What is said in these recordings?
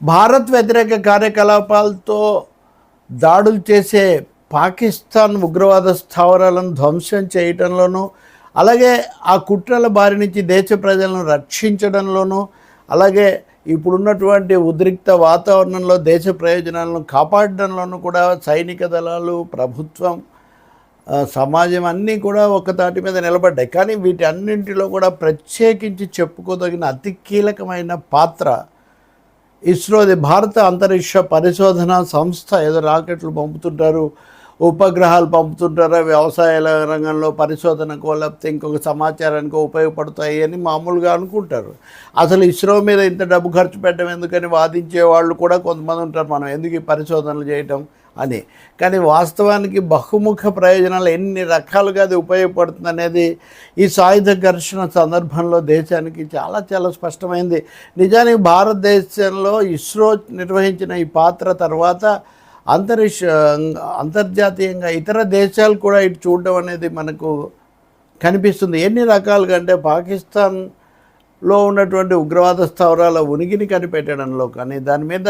భారత్ వ్యతిరేక కార్యకలాపాలతో దాడులు చేసే పాకిస్తాన్ ఉగ్రవాద స్థావరాలను ధ్వంసం చేయటంలోనూ అలాగే ఆ కుట్రల బారి నుంచి దేశ ప్రజలను రక్షించడంలోనూ అలాగే ఇప్పుడున్నటువంటి ఉద్రిక్త వాతావరణంలో దేశ ప్రయోజనాలను కాపాడడంలోనూ కూడా సైనిక దళాలు ప్రభుత్వం సమాజం అన్నీ కూడా ఒక తాటి మీద నిలబడ్డాయి. కానీ వీటి అన్నింటిలో కూడా ప్రత్యేకించి చెప్పుకోదగిన అతి కీలకమైన పాత్ర ఇస్రోది భారత అంతరిక్ష పరిశోధన సంస్థ ఏదో రాకెట్లు పంపుతుంటారు ఉపగ్రహాలు పంపుతుంటారు వ్యవసాయ రంగంలో పరిశోధనకో లేకపోతే ఇంకొక సమాచారానికో ఉపయోగపడతాయి అని మామూలుగా అనుకుంటారు. అసలు ఇస్రో మీద ఇంత డబ్బు ఖర్చు పెట్టడం ఎందుకని వాదించే వాళ్ళు కూడా కొంతమంది ఉంటారు. మనం ఎందుకు ఈ పరిశోధనలు చేయటం? అని కానీ వాస్తవానికి బహుముఖ ప్రయోజనాలు ఎన్ని రకాలుగా అది ఉపయోగపడుతుంది అనేది ఈ సాయుధ ఘర్షణ సందర్భంలో దేశానికి చాలా చాలా స్పష్టమైంది. నిజానికి భారతదేశంలో ఇస్రో నిర్వహించిన ఈ పాత్ర తర్వాత అంతరిక్ష అంతర్జాతీయంగా ఇతర దేశాలు కూడా ఇటు చూడడం అనేది మనకు కనిపిస్తుంది. ఎన్ని రకాలుగా అంటే పాకిస్తాన్లో ఉన్నటువంటి ఉగ్రవాద స్థావరాల ఉనికిని కనిపెట్టడంలో కానీ దాని మీద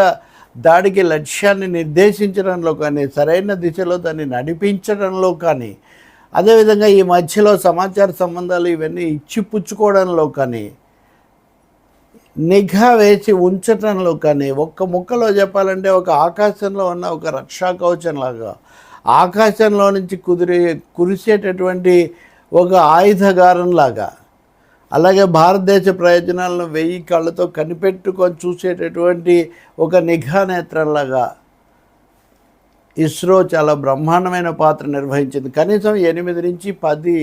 దాడికి లక్ష్యాన్ని నిర్దేశించడంలో కానీ సరైన దిశలో దాన్ని నడిపించడంలో కానీ అదేవిధంగా ఈ మధ్యలో సమాచార సంబంధాలు ఇవన్నీ ఇచ్చిపుచ్చుకోవడంలో కానీ నిఘా వేసి ఉంచటంలో కానీ ఒక్క ముక్కలో చెప్పాలంటే ఒక ఆకాశంలో ఉన్న ఒక రక్షా కవచంలాగా ఆకాశంలో నుంచి కుదిరే కురిసేటటువంటి ఒక ఆయుధగారంలాగా అలాగే భారతదేశ ప్రయోజనాలను వెయ్యి కళ్ళతో కనిపెట్టుకొని చూసేటటువంటి ఒక నిఘా నేత్రంలాగా ఇస్రో చాలా బ్రహ్మాండమైన పాత్ర నిర్వహించింది. కనీసం ఎనిమిది నుంచి పది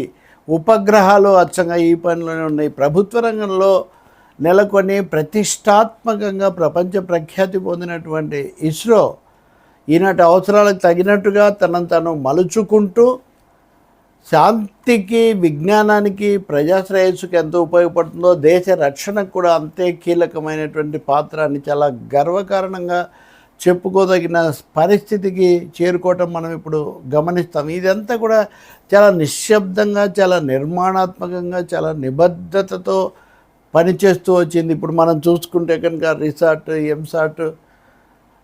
ఉపగ్రహాలు అచ్చంగా ఈ పనిలోనే ఉన్నాయి. ప్రభుత్వ రంగంలో నెలకొని ప్రతిష్టాత్మకంగా ప్రపంచ ప్రఖ్యాతి పొందినటువంటి ఇస్రో ఈనాటి అవసరాలకు తగినట్టుగా తనను తను మలుచుకుంటూ శాంతికి విజ్ఞానానికి ప్రజాశ్రేయస్సుకి ఎంత ఉపయోగపడుతుందో దేశ రక్షణకు కూడా అంతే కీలకమైనటువంటి పాత్ర అని చాలా గర్వకారణంగా చెప్పుకోదగిన పరిస్థితికి చేరుకోవటం మనం ఇప్పుడు గమనిస్తాం. ఇదంతా కూడా చాలా నిశ్శబ్దంగా చాలా నిర్మాణాత్మకంగా చాలా నిబద్ధతతో పనిచేస్తూ వచ్చింది. ఇప్పుడు మనం చూసుకుంటే కనుక రిసార్ట్ ఎంసాట్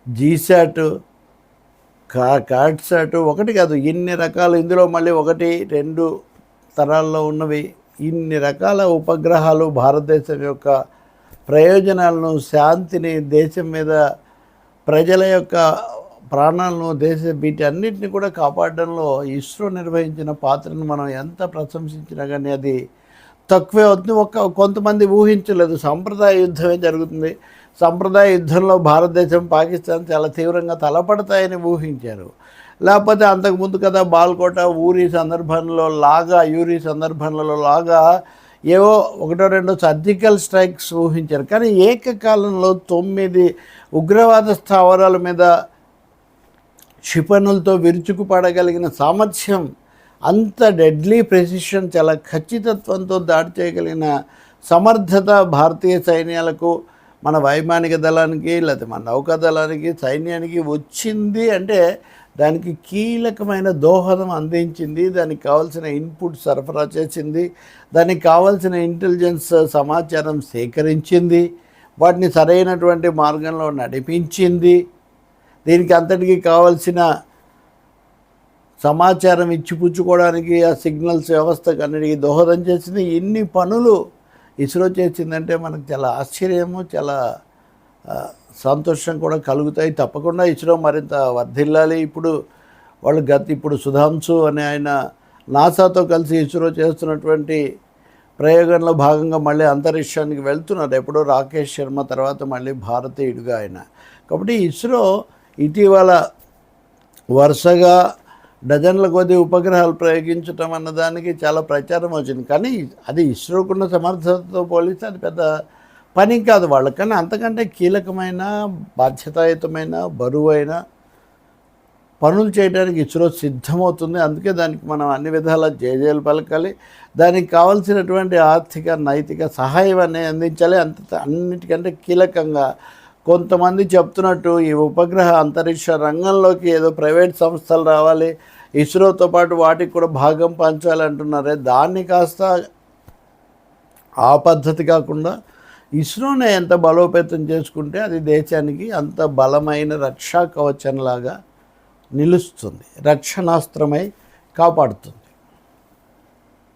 జీసాట్ కా కాట్సాట్ ఒకటి కాదు ఇన్ని రకాలు. ఇందులో మళ్ళీ ఒకటి రెండు తరాల్లో ఉన్నవి. ఇన్ని రకాల ఉపగ్రహాలు భారతదేశం యొక్క ప్రయోజనాలను శాంతిని దేశం మీద ప్రజల యొక్క ప్రాణాలను దేశ వీటి అన్నిటిని కూడా కాపాడడంలో ఇస్రో నిర్వహించిన పాత్రను మనం ఎంత ప్రశంసించినా కానీ అది తక్కువే అవుతుంది. ఒక కొంతమంది ఊహించలేదు. సాంప్రదాయ యుద్ధమే జరుగుతుంది. సాంప్రదాయ యుద్ధంలో భారతదేశం పాకిస్తాన్ చాలా తీవ్రంగా తలపడతాయని ఊహించారు. లేకపోతే అంతకుముందు కదా బాల్కోట ఊరి సందర్భంలో లాగా యూరి సందర్భంలో లాగా ఏవో ఒకటో రెండో సర్జికల్ స్ట్రైక్స్ ఊహించారు. కానీ ఏకకాలంలో తొమ్మిది ఉగ్రవాద స్థావరాల మీద క్షిపణులతో విరుచుకుపడగలిగిన సామర్థ్యం అంత డెడ్లీ ప్రెసిషన్ చాలా ఖచ్చితత్వంతో దాడి చేయగలిగిన సమర్థత భారతీయ సైన్యాలకు మన వైమానిక దళానికి లేకపోతే మన నౌకా దళానికి సైన్యానికి వచ్చింది అంటే దానికి కీలకమైన దోహదం అందించింది దానికి కావాల్సిన ఇన్పుట్ సరఫరా చేసింది దానికి కావాల్సిన ఇంటెలిజెన్స్ సమాచారం సేకరించింది వాటిని సరైనటువంటి మార్గంలో నడిపించింది. దీనికి అంతటికి కావాల్సిన సమాచారం ఇచ్చిపుచ్చుకోవడానికి ఆ సిగ్నల్స్ వ్యవస్థకు అన్నిటికీ దోహదం చేసింది. ఇన్ని పనులు ఇస్రో చేసిందంటే మనకు చాలా ఆశ్చర్యము చాలా సంతోషం కూడా కలుగుతాయి. తప్పకుండా ఇస్రో మరింత వర్ధిల్లాలి. ఇప్పుడు వాళ్ళు గత ఇప్పుడు సుధాంశు అనే ఆయన నాసాతో కలిసి ఇస్రో చేస్తున్నటువంటి ప్రయోగంలో భాగంగా మళ్ళీ అంతరిక్షానికి వెళ్తున్నారు. ఎప్పుడో రాకేష్ శర్మ తర్వాత మళ్ళీ భారతీయుడిగా ఆయన. కాబట్టి ఇస్రో ఇటీవల వరుసగా డజన్ల కొద్ది ఉపగ్రహాలు ప్రయోగించటం అన్నదానికి చాలా ప్రచారం వచ్చింది. కానీ అది ఇస్రోకున్న సమర్థతతో పోలిస్తే అది పెద్ద పని కాదు వాళ్ళకి కానీ అంతకంటే కీలకమైన బాధ్యతాయుతమైన బరువైన పనులు చేయడానికి ఇస్రో సిద్ధమవుతుంది. అందుకే దానికి మనం అన్ని విధాల జయజయలు పలకాలి. దానికి కావాల్సినటువంటి ఆర్థిక నైతిక సహాయం అనేది అందించాలి. అంత అన్నిటికంటే కీలకంగా కొంతమంది చెప్తున్నట్టు ఈ ఉపగ్రహ అంతరిక్ష రంగంలోకి ఏదో ప్రైవేట్ సంస్థలు రావాలి ఇస్రోతో పాటు వాటికి కూడా భాగం పంచాలి అంటున్నారే. దాన్ని కాస్త ఆ పద్ధతి కాకుండా ఇస్రోనే ఎంత బలోపేతం చేసుకుంటే అది దేశానికి అంత బలమైన రక్షా కవచంలాగా నిలుస్తుంది రక్షణాస్త్రమై కాపాడుతుంది.